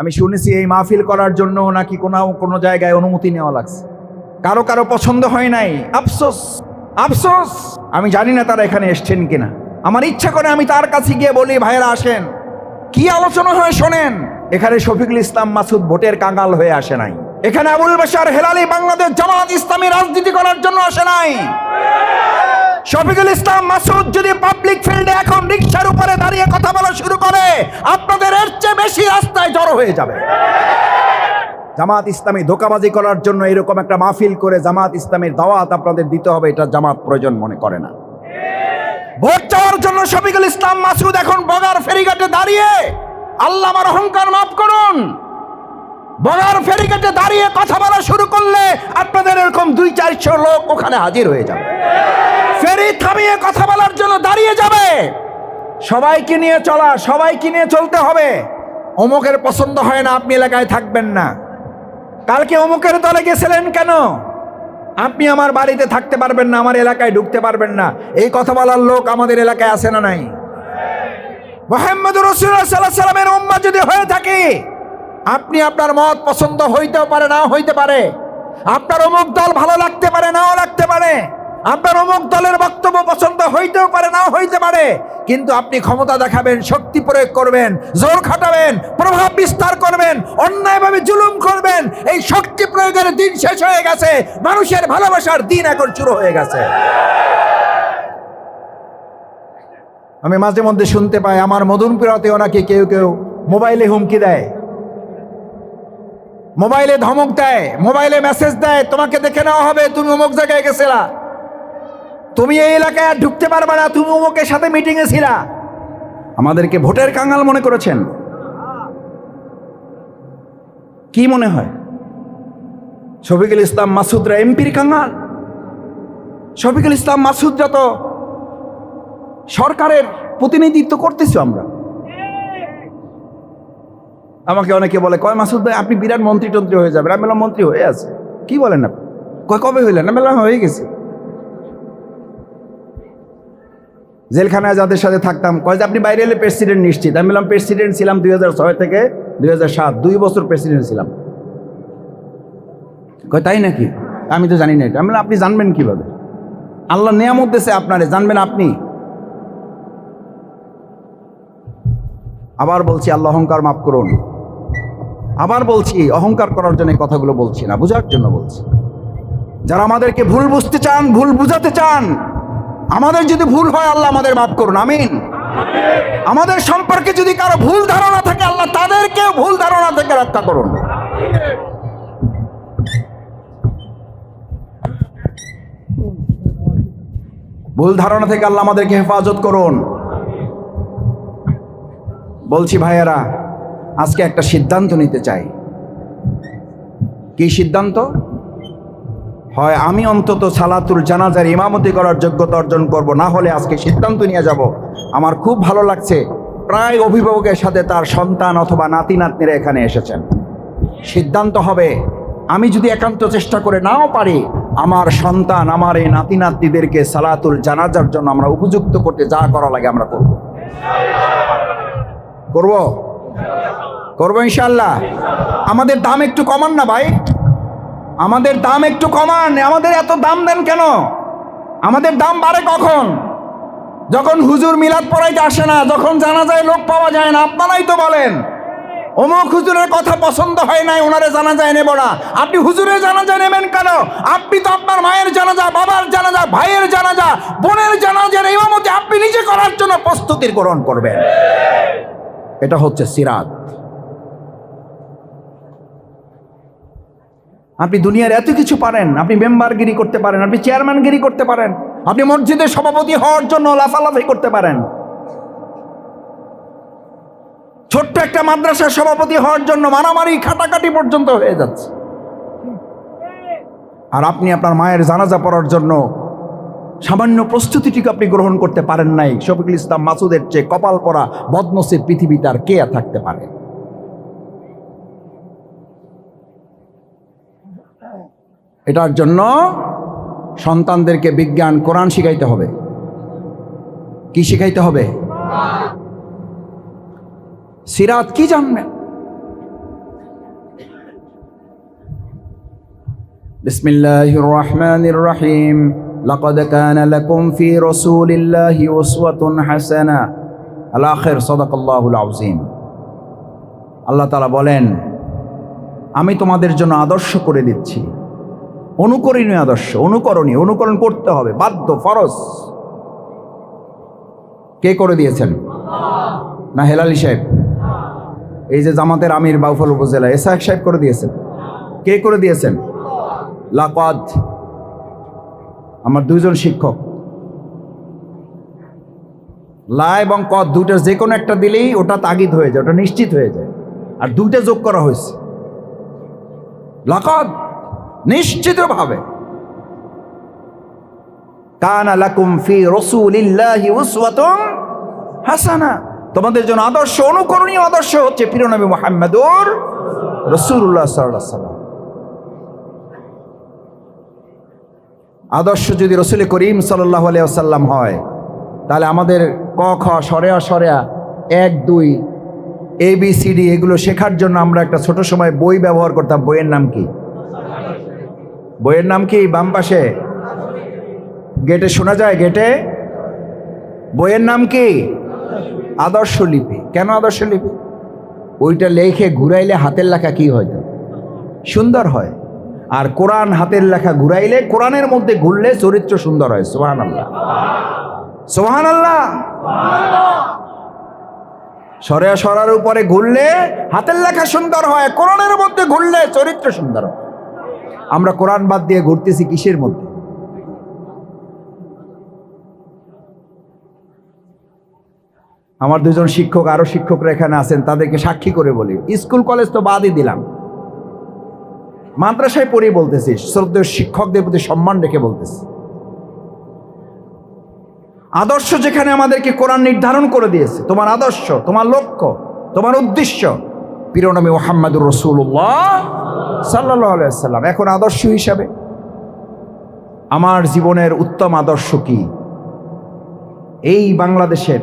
আমি শুনেছি এই মাহফিল করার জন্য নাকি কোনো কোনো জায়গায় অনুমতি নেওয়া লাগছে। কারও কারও পছন্দ হয় নাই। আফসোস আফসোস! আমি জানি না তারা এখানে এসছেন কিনা। আমার ইচ্ছা করে আমি তার কাছে গিয়ে বলি, ভাইয়েরা, আসেন। কি আলোচনা হয় শোনেন? এখানে শফিকুল ইসলাম মাসুদ ভোটের কাঙ্গাল হয়ে আসে নাই। এখানে আবুল বাসার হেলালি বাংলাদেশ জামাত ইসলামী রাজনীতি করার জন্য আসে নাই। শফিকুল ইসলাম মাসুদ যদি পাবলিক ফিল্ডে এখন রিক্সার উপরে দাঁড়িয়ে কথা বলা শুরু করে, আপনাদের এর চেয়ে বেশি রাস্তায় জড়ো হয়ে যাবে। জামাত ইসলামী ধোকাবাজি করার জন্য এরকম একটা মাহফিল করে জামাত ইসলামের দাওয়াত আপনাদের দিতে হবে, এটা জামাত প্রয়োজন মনে করে না। ভোট চাওয়ার জন্য শফিকুল ইসলাম মাসুদ এখন বগার ফেরিঘাটে দাঁড়িয়ে, আল্লাহ আমার অহংকার মাফ করুন। বগার ফেরিঘাটে দাঁড়িয়ে কথা বলা শুরু করলে আপনাদের এরকম দুই চারশো লোক ওখানে হাজির হয়ে যাবে। ফেরি থামিয়ে কথা বলার জন্য দাঁড়িয়ে যাবে। সবাইকে নিয়ে চলা, সবাইকে নিয়ে চলতে হবে। অমুকের পছন্দ হয় না, আপনি এলাকায় থাকবেন না। কালকে অমুকের দলে গেছিলেন কেন? আপনি আমার বাড়িতে থাকতে পারবেন না, আমার এলাকায় ঢুকতে পারবেন না। এই কথা বলার লোক আমাদের এলাকায় আসে না নাই। মোহাম্মদ রসুল্লাহ সাল্লাহ সাল্লামের উম্মা যদি হয়ে থাকে আপনি আপনার মত পছন্দ হইতেও পারে, নাও হইতে পারে। আপনার অমুক দল ভালো লাগতে পারে, নাও লাগতে পারে। আপনার অমুক দলের বক্তব্য পছন্দ হইতেও পারে, নাও হইতে পারে। কিন্তু আপনি ক্ষমতা দেখাবেন, শক্তি প্রয়োগ করবেন, জোর খাটাবেন, প্রভাব বিস্তার করবেন, অন্যায়ভাবে জুলুম করবেন। এই শক্তি প্রয়োগের দিন শেষ হয়ে গেছে। মানুষের ভালোবাসার দিন এখন শুরু হয়ে গেছে। আমি মাঝে মধ্যে শুনতে পাই, আমার মদনপুরাতেও নাকি কেউ কেউ মোবাইলে হুমকি দেয়। মোবাইলে ধমক দেয়, মোবাইলে মেসেজ দেয়, তোমাকে দেখে নেওয়া হবে তুমি অমুক জায়গায় গেছিলা। তুমি এই এলাকায় ঢুকতে পারবে না, তুমি অমুকের সাথে মিটিংয়ে ছিলা। আমাদেরকে ভোটের কাঙ্গাল মনে করেছেন? কি মনে হয়? শফিকুল ইসলাম মাসুদরা এমপির কাঙ্গাল শফিকুল ইসলাম মাসুদরা তো সরকারের প্রতিনিধিত্ব করতেছি আমরা। আমাকে অনেকে বলে, কয় মাসুদ ভাই, আপনি বিরাট মন্ত্রী টন্ত্রী হয়ে যাবেন। আমি বললাম, মন্ত্রী হয়ে আছে। কি বলেন আপনি? কয়, কবে হইলেন? আমি বললাম, হয়ে গেছে। জেলখানায় যাদের সাথে থাকতাম, কয় যে, আপনি বাইরে এলে প্রেসিডেন্ট নিশ্চিত। আমি বললাম প্রেসিডেন্ট ছিলাম দুই থেকে দুই দুই বছর প্রেসিডেন্ট ছিলাম। কয়, তাই নাকি? আমি তো জানি না এটা। আমি আপনি জানবেন কীভাবে? আল্লাহ নিয়ামত দেশে আপনারে, জানবেন আপনি। আবার বলছি, আল্লাহ অহংকার মাফ করুন। আবার বলছি, অহংকার করার জন্য কথাগুলো বলছি না, বোঝার জন্য বলছি। যারা আমাদেরকে ভুল বুঝতে চান, ভুল বুঝাতে চান, আমাদের যদি ভুল হয় আল্লাহ আমাদের মাফ করুন, আমিন। আমাদের সম্পর্কে যদি কারও ভুল ধারণা থাকে, আল্লাহ তাদেরকে ভুল ধারণা থেকে রক্ষা করুন। ভুল ধারণা থেকে আল্লাহ আমাদেরকে হেফাজত করুন। বলছি, ভাইয়েরা আজকে একটা সিদ্ধান্ত নিতে চাই। কি সিদ্ধান্ত? হয় আমি অন্তত সালাতুল জানাজার ইমামতি করার যোগ্যতা অর্জন করব, না হলে আজকে সিদ্ধান্ত নিয়ে যাব। আমার খুব ভালো লাগছে, প্রায় অভিভাবকের সাথে তার সন্তান অথবা নাতি নাতনিরা এখানে এসেছেন। সিদ্ধান্ত হবে, আমি যদি একান্ত চেষ্টা করে নাও পারি, আমার সন্তান, আমার এই নাতি নাতনিদেরকে সালাতুল জানাজার জন্য আমরা উপযুক্ত করতে যা করা লাগে আমরা করব। করব? করব ইনশাল্লাহ আমাদের দাম একটু কমান না ভাই। আমাদের দাম একটু কমান। আমাদের এত দাম দেন কেন? আমাদের দাম বাড়ে কখন? যখন হুজুর মিলাদ পড়াইতে আসে না, যখন জানা যায় লোক পাওয়া যায় না, আপনারাই তো বলেন। অমুক হুজুরের কথা পছন্দ হয় নাই, ওনারে জানা যায় নেব না। আপনি হুজুরের জানা যায় নেবেন কেন? আপনি তো আপনার মায়ের জানাজা, বাবার জানাজা, ভাইয়ের জানাজা, বোনের জানাজার এই মতে আপনি নিজে করার জন্য প্রস্তুতি গ্রহণ করবেন। এটা হচ্ছে সিরাত। আপনি দুনিয়ার এত কিছু পারেন, আপনি মেম্বারগিরি করতে পারেন, আপনি চেয়ারম্যানগিরি করতে পারেন, আপনি মসজিদের সভাপতি হওয়ার জন্য লাফালাফি করতে পারেন। ছোট্ট একটা মাদ্রাসার সভাপতি হওয়ার জন্য মারামারি খাটাকাটি পর্যন্ত হয়ে যাচ্ছে। আর আপনি আপনার মায়ের জানাজা পড়ার জন্য সামান্য প্রস্তুতিটিকে আপনি গ্রহণ করতে পারেন নাই। শফিকুল ইসলাম মাসুদের চেয়ে কপাল পরা বদনসির পৃথিবীতে তার কে থাকতে পারে? এটার জন্য সন্তানদেরকে বিজ্ঞান, কোরআন শিখাইতে হবে। কি শিখাইতে হবে? সিরাত কি জানবেন? বিসমিল্লাহ রহমান রহিম। لقد كان لكم في رسول الله أسوة حسنة الآخر صدق الله العظيم আল্লাহ তালা বলেন আমি তোমাদের জন্য আদর্শ করে দিচ্ছি অনুকরণীয় আদর্শ অনুকরণীয় অনুকরণ করতে হবে বাধ্য ফরজ কে করে দিয়েছেন না হেলালি সাহেব এই যে জামাতের আমির বাউফল উপজেলা এসাহেব সাহেব করে দিয়েছেন কে করে দিয়েছেন লাকাদ আমার দুইজন শিক্ষক। লা এবং কদ দুইটা যে কোনো একটা দিলেই ওটা তাগিদ হয়ে যায়, ওটা নিশ্চিত হয়ে যায়। আর দুইটা যোগ করা হয়েছে। লাকাদ নিশ্চিতভাবে। কানা লাকুম ফি রাসূলিল্লাহি উসওয়াতুন হাসানা। তোমাদের জন্য আদর্শ, অনুকরণীয় আদর্শ হচ্ছে প্রিয় নবী মুহাম্মদুর রাসূলুল্লাহ সাল্লাল্লাহু আলাইহি সাল্লাম আদর্শ যদি রসুল করিম সাল্লাহ আলিয়াল্লাম হয়, তাহলে আমাদের ক, খ, সরেয়া সরেয়া, এক, দুই এ বি সি ডি এগুলো শেখার জন্য আমরা একটা ছোট সময় বই ব্যবহার করতাম। বইয়ের নাম কি? বইয়ের নাম কি? বাম পাশে। গেটে শোনা যায়? গেটে। বইয়ের নাম কি? আদর্শ লিপি। কেন আদর্শ লিপি? ওইটা লেখে ঘুরাইলে হাতের লেখা কি হয়তো সুন্দর হয়। আর কোরআন হাতের লেখা ঘুরাইলে কোরআনের মধ্যে ঘুরলে চরিত্র সুন্দর হয় সোহান আল্লাহ সোহান আল্লাহ সরেয়া সরার উপরে ঘুরলে হাতের লেখা সুন্দর হয়, কোরআনের মধ্যে ঘুরলে চরিত্র সুন্দর হয়। আমরা কোরআন বাদ দিয়ে ঘুরতেছি কিসের মধ্যে? আমার দুজন শিক্ষক, আরও শিক্ষকরা এখানে আছেন, তাদেরকে সাক্ষী করে বলি। স্কুল, কলেজ তো বাদই দিলাম। মাদ্রাসায় পড়িয়ে বলতেছি শ্রদ্ধেয় শিক্ষকদের প্রতি সম্মান রেখে বলতেছি আদর্শ যেখানে আমাদেরকে কোরআন নির্ধারণ করে দিয়েছে, তোমার আদর্শ, তোমার লক্ষ্য, তোমার উদ্দেশ্য। পিরনবী মোহাম্মদুর রসুল্লাহ সাল্লাহ সাল্লাম এখন আদর্শ হিসাবে। আমার জীবনের উত্তম আদর্শ কি? এই বাংলাদেশের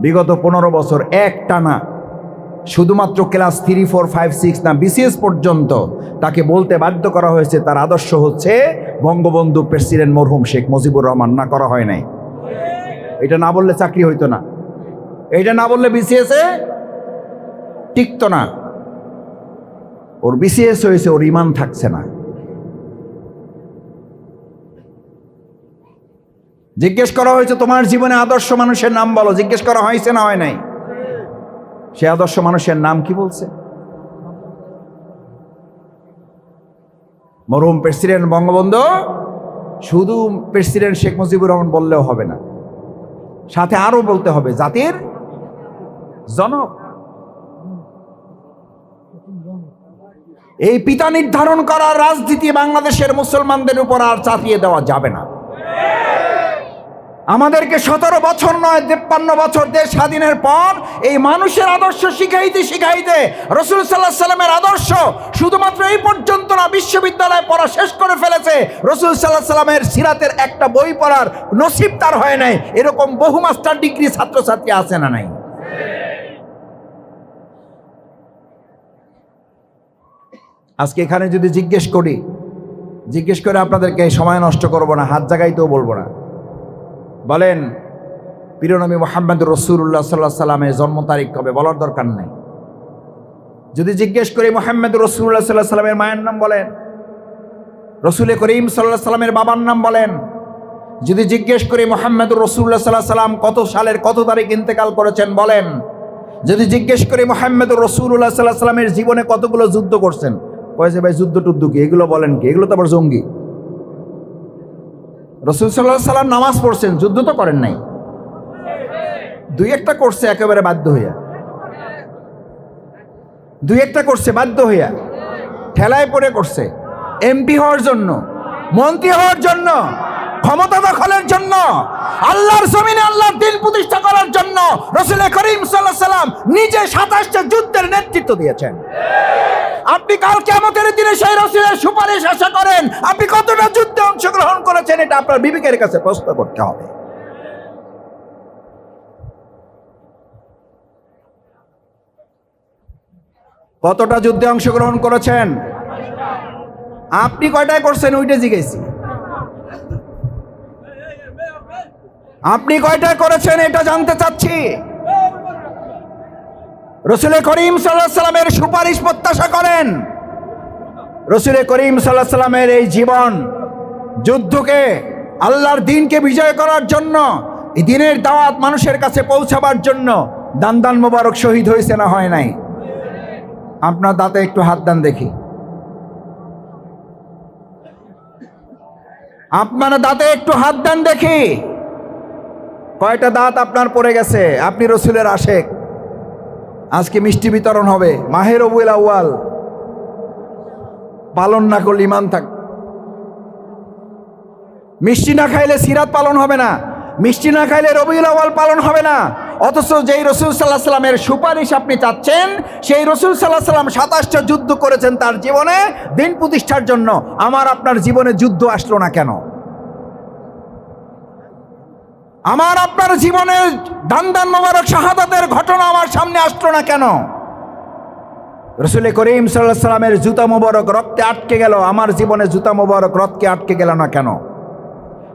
বিগত পনেরো বছর এক টানা শুধুমাত্র class three, four, five, six না বিসিএস পর্যন্ত তাকে বলতে বাধ্য করা হয়েছে, তার আদর্শ হচ্ছে বঙ্গবন্ধু প্রেসিডেন্ট মরহুম শেখ মুজিবুর রহমান। না, করা হয় নাই। এটা না বললে চাকরি হইতো না। এটা না বললে বিসিএস টিকতো না। ওর বিসিএস হয়েছে, ওর ইমান থাকছে না। জিজ্ঞেস করা হয়েছে, তোমার জীবনে আদর্শ মানুষের নাম বলো। জিজ্ঞেস করা হয়েছে, না হয় নাই। সে আদর্শ মানুষের নাম কি বলছে? মরহুম প্রেসিডেন্ট বঙ্গবন্ধু, শুধু প্রেসিডেন্ট শেখ মুজিবুর রহমান বললেও হবে না। সাথে আরও বলতে হবে, জাতির জনক। এই পিতা নির্ধারণ করার রাজনীতি বাংলাদেশের মুসলমানদের উপর আর চাপিয়ে দেওয়া যাবে না। আমাদেরকে সতেরো বছর নয়, তেপ্পান্ন বছর দেশ স্বাধীনের পর এই মানুষের আদর্শ শিখাইতে শিখাইতে রসুল সাল্লাহ সাল্লামের আদর্শ শুধুমাত্র এই পর্যন্ত না, বিশ্ববিদ্যালয়ে পড়া শেষ করে ফেলেছে। রসুল সাল্লাহ সাল্লামের সিরাতের একটা বই পড়ার নসিব তার হয় নাই। এরকম বহু মাস্টার ডিগ্রি ছাত্রছাত্রী আছে না নাই? আজকে এখানে যদি জিজ্ঞেস করি, জিজ্ঞেস করে আপনাদেরকে সময় নষ্ট করব না, হাত জাগাইতেও বলব না। বলেন প্রিয়নবী মোহাম্মদ রসুল্লাহ সাল্লাহ সাল্লামের জন্ম তারিখ কবে? বলার দরকার নেই। যদি জিজ্ঞেস করি মোহাম্মদ রসুল্লাহ সাল্লাহ সাল্লামের মায়ের নাম বলেন, রসুল করিম সাল্লাহ সাল্লামের বাবার নাম বলেন, যদি জিজ্ঞেস করি মোহাম্মদ রসুল্লাহ সাল্লাহ সাল্লাম কত সালের কত তারিখ ইন্তেকাল করেছেন বলেন, যদি জিজ্ঞেস করি মোহাম্মদ রসুল্লাহ সাল্লাহ সাল্লামের জীবনে কতগুলো যুদ্ধ করছেন কয়েছে ভাই যুদ্ধ টুদ্ধ কি? এগুলো বলেন কি? এগুলো তো আবার জঙ্গি। রসুল সাল্লাহ সাল্লাম নামাজ পড়ছেন, যুদ্ধ তো করেন নাই। দুই একটা করছে একেবারে বাধ্য হইয়া। দুই একটা করছে বাধ্য হইয়া। ঠেলায় পড়ে করছে। এমপি হওয়ার জন্য, মন্ত্রী হওয়ার জন্য, ক্ষমতা দখলের জন্য আল্লাহর জমিনে আল্লাহর দিন প্রতিষ্ঠা করার জন্য রসুল করিম সাল্লাহ সাল্লাম নিজে সাতাশটা যুদ্ধের নেতৃত্ব দিয়েছেন। আপনি কাল কেমতের দিনে সেই রসুলের সুপারিশ আশা করেন, আপনি কতটা যুদ্ধে অংশগ্রহণ করেছেন এটা আপনার বিবেকের কাছে প্রশ্ন করতে হবে। কতটা যুদ্ধে অংশগ্রহণ করেছেন? আপনি কয়টায় করছেন? ওইটা জিজ্ঞেসি আপনি কয়টা করেছেন এটা জানতে চাচ্ছি। রসুল করিম সাল্লাহ সাল্লামের সুপারিশ প্রত্যাশা করেন। রসুল করিম সাল্লাহ সাল্লামের এই জীবন যুদ্ধকে, আল্লাহর দিনকে বিজয় করার জন্য দিনের দাওয়াত মানুষের কাছে পৌঁছাবার জন্য দান দান মোবারক শহীদ হয়েছে না হয় নাই? আপনার দাঁতে একটু হাত দান দেখি। আপনার দাঁতে একটু হাত দান দেখি। কয়টা দাঁত আপনার পড়ে গেছে? আপনি রসুলের আশেক। আজকে মিষ্টি বিতরণ হবে। মাহের অবুল আউয়াল। পালন না করলে ইমান থাক মিষ্টি না খাইলে সিরাত পালন হবে না। মিষ্টি না খাইলে রবিউল আউয়াল পালন হবে না। অথচ যেই রসুল সাল্লাহ সাল্লামের সুপারিশ আপনি চাচ্ছেন, সেই রসুল সাল্লাহ সাল্লাম সাতাশটা যুদ্ধ করেছেন তার জীবনে, দিন প্রতিষ্ঠার জন্য। আমার আপনার জীবনে যুদ্ধ আসলো না কেন? আমার আপনার জীবনে দান দান মোবারক শাহাদাতের ঘটনা আমার সামনে আসলো না কেন? রসুল করিম সাল্লাহ সাল্লামের জুতা মোবারক রক্তে আটকে গেল, আমার জীবনে জুতা মোবারক রক্তে আটকে গেল না কেন?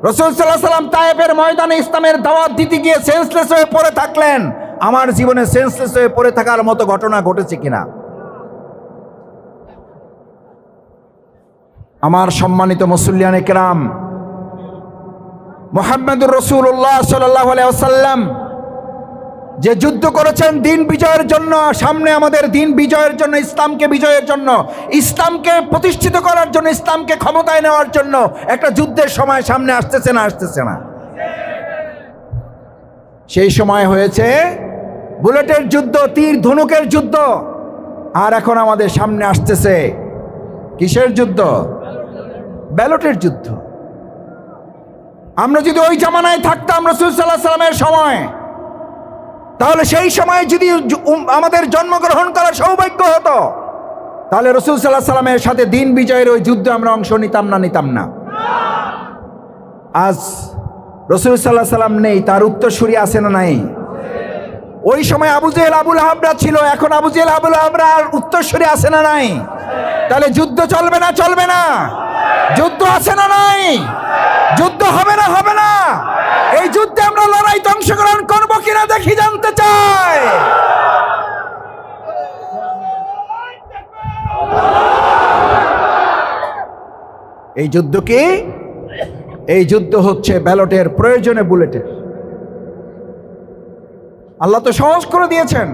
রসুল সাল্লাহ সাল্লাম তায়েবের ময়দানে ইসলামের দাওয়াত দিতে গিয়ে সেন্সলেস হয়ে পড়ে থাকলেন। আমার জীবনে সেন্সলেস হয়ে পড়ে থাকার মতো ঘটনা ঘটেছে কিনা? আমার সম্মানিত মুসল্লিয়ানে কেরাম মোহাম্মদুর রসুল্লাহ সাল্লাম যে যুদ্ধ করেছেন দিন বিজয়ের জন্য, সামনে আমাদের দিন বিজয়ের জন্য, ইসলামকে বিজয়ের জন্য, ইসলামকে প্রতিষ্ঠিত করার জন্য, ইসলামকে ক্ষমতায় নেওয়ার জন্য একটা যুদ্ধের সময় সামনে আসতেছে না আসতেছে না। সেই সময় হয়েছে বুলেটের যুদ্ধ, তীর ধনুকের যুদ্ধ, আর এখন আমাদের সামনে আসতেছে কিসের যুদ্ধ? ব্যালটের যুদ্ধ। আমরা যদি ওই জামানায় থাকতাম রসুল সাল্লাহ সাল্লামের সময়, তাহলে সেই সময় যদি আমাদের জন্মগ্রহণ করার সৌভাগ্য হতো, তাহলে রসুল সাল্লাহ সাল্লামের সাথে দিন বিজয়ের ওই যুদ্ধে আমরা অংশ নিতাম না নিতাম না। আজ রসুল সাল্লাহ সাল্লাম নেই, তার উত্তরসূরি আছে না নাই? ওই সময় আবু আবুল হাবরা ছিল, এখন আবু আবুল হাবরা আর উত্তরসূরি আছে না নাই? তাহলে যুদ্ধ চলবে না চলবে না। যুদ্ধ আছে না নাই? যুদ্ধ হবে না হবে না। এই যুদ্ধে আমরা লড়াইতে অংশগ্রহণ করব কিনা দেখি জানতে চাই। এই যুদ্ধ কি? এই যুদ্ধ হচ্ছে ব্যালটের প্রয়োজনে বুলেটের। আল্লাহ তো সহজ করে দিয়েছেন।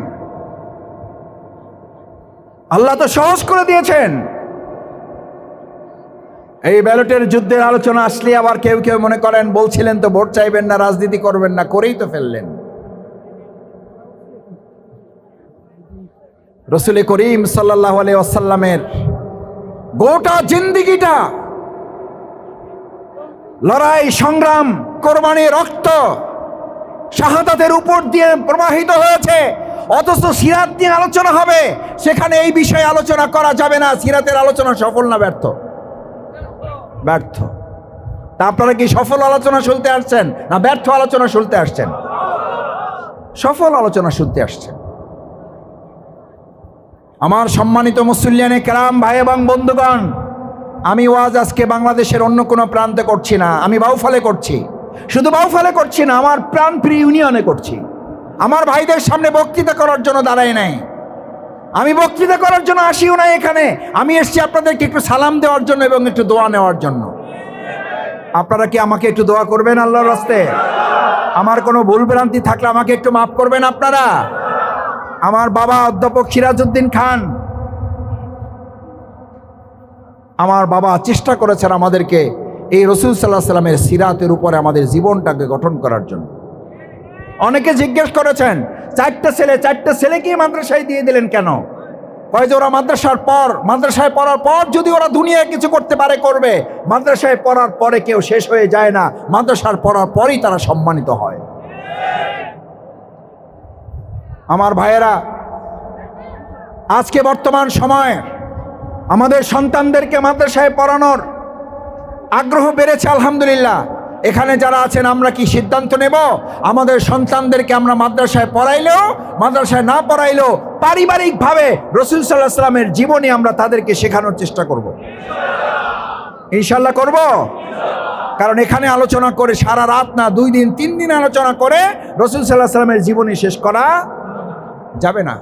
আল্লাহ তো সহজ করে দিয়েছেন। এই ব্যালটের যুদ্ধের আলোচনা আসলে আবার কেউ কেউ মনে করেন, বলছিলেন তো, ভোট চাইবেন না, রাজনীতি করবেন না, করেই তো ফেললেন। রসুল করিম সাল্লাহ আসাল্লামের গোটা জিন্দিগিটা লড়াই, সংগ্রাম, কোরবানি, রক্ত শাহাদাতের উপর দিয়ে প্রবাহিত হয়েছে। অথচ সিরাত নিয়ে আলোচনা হবে, সেখানে এই বিষয়ে আলোচনা করা যাবে না, সিরাতের আলোচনা সফল না ব্যর্থ। ব্যর্থ। তা আপনারা কি সফল আলোচনা শুনতে আসছেন? না, ব্যর্থ আলোচনা শুনতে আসছেন? সফল আলোচনা শুনতে আসছেন। আমার সম্মানিত মুসল্লিয়ানে কেরাম, ভাই এবং বন্ধুগণ, আমি ওয়াজ আজকে বাংলাদেশের অন্য কোনো প্রান্তে করছি না। আমি বাউফলে করছি। শুধু বাউফলে করছি না, আমার প্রাণ প্রাণপ্রিয় ইউনিয়নে করছি। আমার ভাইদের সামনে বক্তৃতা করার জন্য দাঁড়াই নাই। আমি বক্তৃতা করার জন্য আসিও না এখানে। আমি এসেছি আপনাদেরকে একটু সালাম দেওয়ার জন্য এবং একটু দোয়া নেওয়ার জন্য। আপনারা কি আমাকে একটু দোয়া করবেন আল্লাহর রাস্তে? আমার কোনো ভুল ভ্রান্তি থাকলে আমাকে একটু মাফ করবেন আপনারা? আমার বাবা অধ্যাপক সিরাজউদ্দিন খান। আমার বাবা চেষ্টা করেছেন আমাদেরকে এই রসুল সাল্লাহ সাল্লামের সিরাতের উপরে আমাদের জীবনটাকে গঠন করার জন্য। অনেকে জিজ্ঞেস করেছেন, চারটা ছেলে, চারটা ছেলেকে মাদ্রাসায় দিয়ে দিলেন কেন? কয় যে ওরা মাদ্রাসার পর, মাদ্রাসায় পড়ার পর যদি ওরা দুনিয়ায় কিছু করতে পারে, করবে। মাদ্রাসায় পড়ার পরে কেউ শেষ হয়ে যায় না, মাদ্রাসার পড়ার পরেই তারা সম্মানিত হয়। আমার ভাইয়েরা, আজকে বর্তমান সময়ে আমাদের সন্তানদেরকে মাদ্রাসায় পড়ানোর আগ্রহ বেড়েছে, আলহামদুলিল্লাহ। এখানে যারা আছেন, আমরা কি সিদ্ধান্ত নেব? আমাদের সন্তানদেরকে আমরা মাদ্রাসায় পড়াইলেও, মাদ্রাসায় না পড়াইলেও পারিবারিকভাবে রসুল সাল্লাহ সাল্লামের জীবনী আমরা তাদেরকে শেখানোর চেষ্টা করব। ইনশাল্লাহ করব? কারণ এখানে আলোচনা করে সারা রাত না, দুই দিন, তিন দিন আলোচনা করে রসুল সাল্লাহ সাল্লামের জীবনী শেষ করা যাবে না।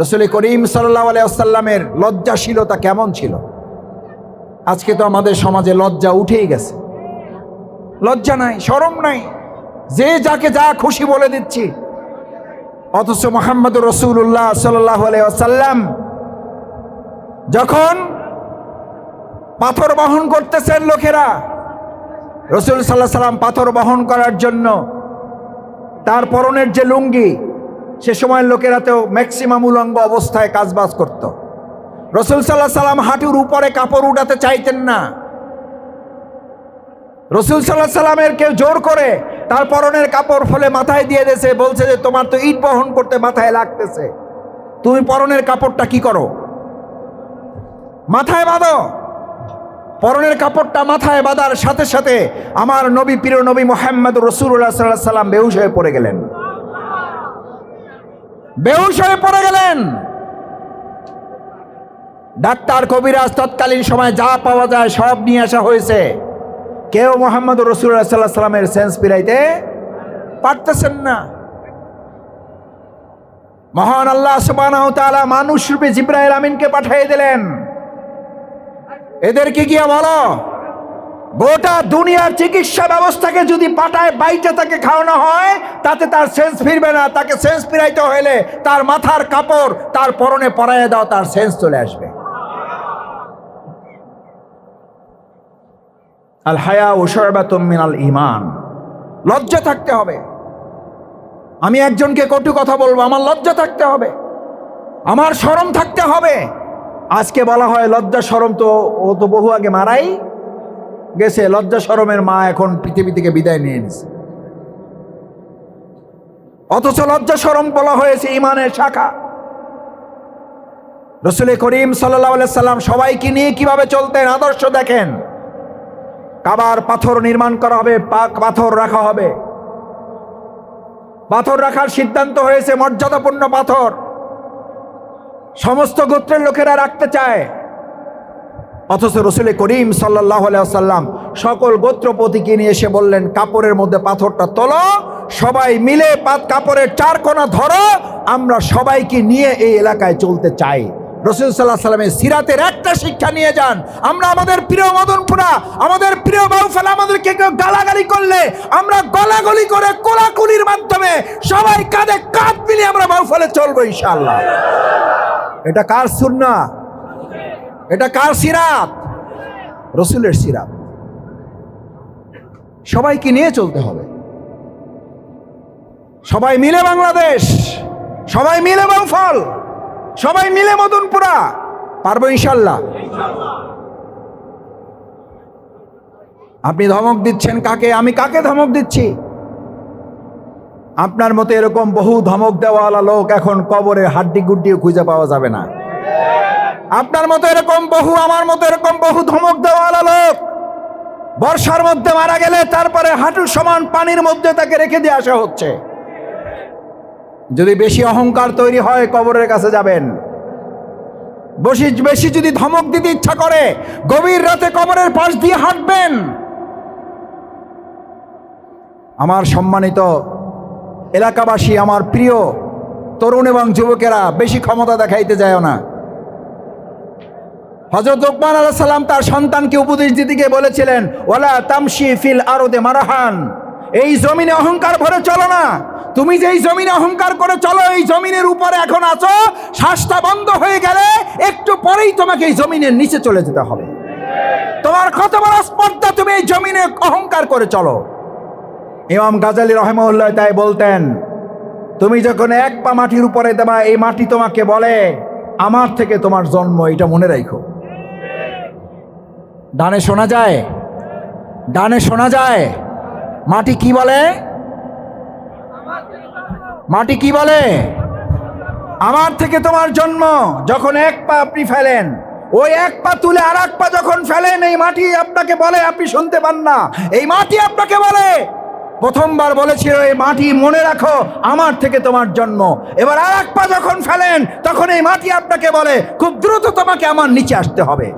রসুল করিম সাল্লাহ আলাইসাল্লামের লজ্জাশীলতা কেমন ছিল? আজকে তো আমাদের সমাজে লজ্জা উঠেই গেছে। লজ্জা নাই সরম নাই। যে যাকে যা খুশি বলে দিচ্ছি। অথচ মোহাম্মদ রসুল্লাহ সাল্লাহ যখন পাথর বহন করতেছেন লোকেরা, রসুল সাল্লাহ সাল্লাম পাথর বহন করার জন্য, তার পরনের যে লুঙ্গি, সে সময় লোকেরা তো ম্যাক্সিমাম উলঙ্গ অবস্থায় কাজবাজ করত। রসুল সাল্লাহ সাল্লাম হাঁটুর উপরে কাপড় উঠাতে চাইতেন না। রসুল সাল্লাহ সাল্লামের কেউ জোর করে তার পরনের কাপড় ফলে মাথায় দিয়ে দিয়েছে বলছে যে তোমার তো ইট বহন করতে মাথায় লাগতেছে। তুমি পরনের কাপড়টা কি করো? মাথায় বাঁধো। পরনের কাপড়টা মাথায় বাঁধার সাথে সাথে আমার নবী, প্রিয় নবী মোহাম্মদ রসুল্লাহ সাল্লাহ সাল্লাম বেহুশ হয়ে পড়ে গেলেন। বেহুশ হয়ে পড়ে গেলেন। ডাক্তার কবিরাজ তৎকালীন সময় যা পাওয়া যায় সব নিয়ে আসা হয়েছে। কেউ মোহাম্মদ রসুল্লাহ সাল্লাহ সাল্লামের সেন্স ফিরাইতে পারতেছেন না। মহান আল্লাহ সুবাহ মানুষ রূপে জিব্রাইল আমিনকে পাঠিয়ে দিলেন। এদেরকে গিয়ে বলো, গোটা দুনিয়ার চিকিৎসা ব্যবস্থাকে যদি পাটায় বাইটে তাকে খাওয়ানো হয়, তাতে তার সেন্স ফিরবে না। তাকে সেন্স ফিরাইতে হলে তার মাথার কাপড় তার পরনে পরাইয়ে দাও, তার সেন্স চলে আসবে। আল হায়া ও মিনাল ইমান লজ্জা থাকতে হবে। আমি একজনকে কটু কথা বলব, আমার লজ্জা থাকতে হবে। আমার শরম থাকতে হবে। আজকে বলা হয় লজ্জা সরম তো, ও তো বহু আগে মারাই গেছে। লজ্জা সরমের মা এখন পৃথিবী থেকে বিদায় নিয়ে নিছে। অথচ লজ্জা সরম বলা হয়েছে ইমানের শাখা। রসুল করিম সাল্লাহ সাল্লাম সবাইকে নিয়ে কীভাবে চলতেন? আদর্শ দেখেন। কাবার পাথর নির্মাণ করা হবে, পাক পাথর রাখা হবে। পাথর রাখার সিদ্ধান্ত হয়েছে মর্যাদাপূর্ণ পাথর। সমস্ত গোত্রের লোকেরা রাখতে চায়। অথচ রসুল করিম সাল্লাহ সাল্লাম সকল গোত্রপতিকে নিয়ে এসে বললেন, কাপড়ের মধ্যে পাথরটা তোলো, সবাই মিলে কাপড়ের চার কোনা ধরো, আমরা সবাইকে নিয়ে এই এলাকায় চলতে চাই। রসুল সাল্লাহ সিরাতের একটা শিক্ষা নিয়ে যান। আমরা আমাদের প্রিয় মদনপুরা, আমাদের প্রিয় বাউফেলা আমাদেরকে কেউ গালাগালি করলে আমরা গলাগলি করে কোলাকুলির মাধ্যমে সবাই কাঁধে কাঁধ মিলিয়ে আমরা বাউফলে চলবো ইনশাল্লাহ এটা কার সুন্না? এটা কার সিরাত? রসুলের সিরাত। সবাইকে নিয়ে চলতে হবে। সবাই মিলে বাংলাদেশ, সবাই মিলে বাউফল সবাই মিলে মদনপুরা পারব ইনশাল্লাহ। আপনি ধমক দিচ্ছেন কাকে? আমি কাকে ধমক দিচ্ছি? আপনার মতো এরকম বহু ধমক দেওয়ালা লোক এখন কবরে হাড্ডি গুড্ডিও খুঁজে পাওয়া যাবে না। আপনার মতো এরকম বহু, আমার মতো এরকম বহু ধমক দেওয়ালা লোক বর্ষার মধ্যে মারা গেলে তারপরে হাঁটুর সমান পানির মধ্যে তাকে রেখে দিয়ে আসা হচ্ছে। যদি বেশি অহংকার তৈরি হয়, কবরের কাছে যাবেন। বেশি বেশি যদি ধমক দিতে ইচ্ছা করে, গভীর রাতে কবরের পাশ দিয়ে হাঁটবেন। আমার সম্মানিত এলাকাবাসী, আমার প্রিয় তরুণ এবং যুবকেরা, বেশি ক্ষমতা দেখাইতে যায় না। হজরত উকমান আলাহ সাল্লাম তার সন্তানকে উপদেশ দিতে গিয়ে বলেছিলেন ওলা তামশি ফিল আরদে মারাহান। এই জমিনে অহংকার ভরে চলো না। তুমি যেই জমিনে অহংকার করে চলো, এই জমিনের উপরে এখন আছো শ্বাসটা বন্ধ হয়ে গেলে একটু পরেই তোমাকে এই জমিনের নিচে চলে যেতে হবে। তোমার কত বড় স্পর্ধা তুমি এই জমিনে অহংকার করে চলো। ইমাম গাজালি রহমউল্লাহ তাই বলতেন, তুমি যখন এক পা মাটির উপরে দেবা, এই মাটি তোমাকে বলে, আমার থেকে তোমার জন্ম, এটা মনে রাখো। ডানে শোনা যায়, ডানে শোনা যায়, মাটি কি বলে? মাটি কি বলে? আমার থেকে তোমার জন্ম, যখন এক পা আপনি ফেলেন, ওই এক পা তুলে আর এক পা যখন ফেলেন, এই মাটি আপনাকে বলে, আপনি শুনতে পান না। এই মাটি আপনাকে বলে। প্রথমবার বলেছিল এই মাটি মনে রাখো, আমার থেকে তোমার জন্ম। এবার আর এক পা যখন ফেলেন, তখন এই মাটি আপনাকে বলে, খুব দ্রুত তোমাকে আমার নিচে আসতে হবে।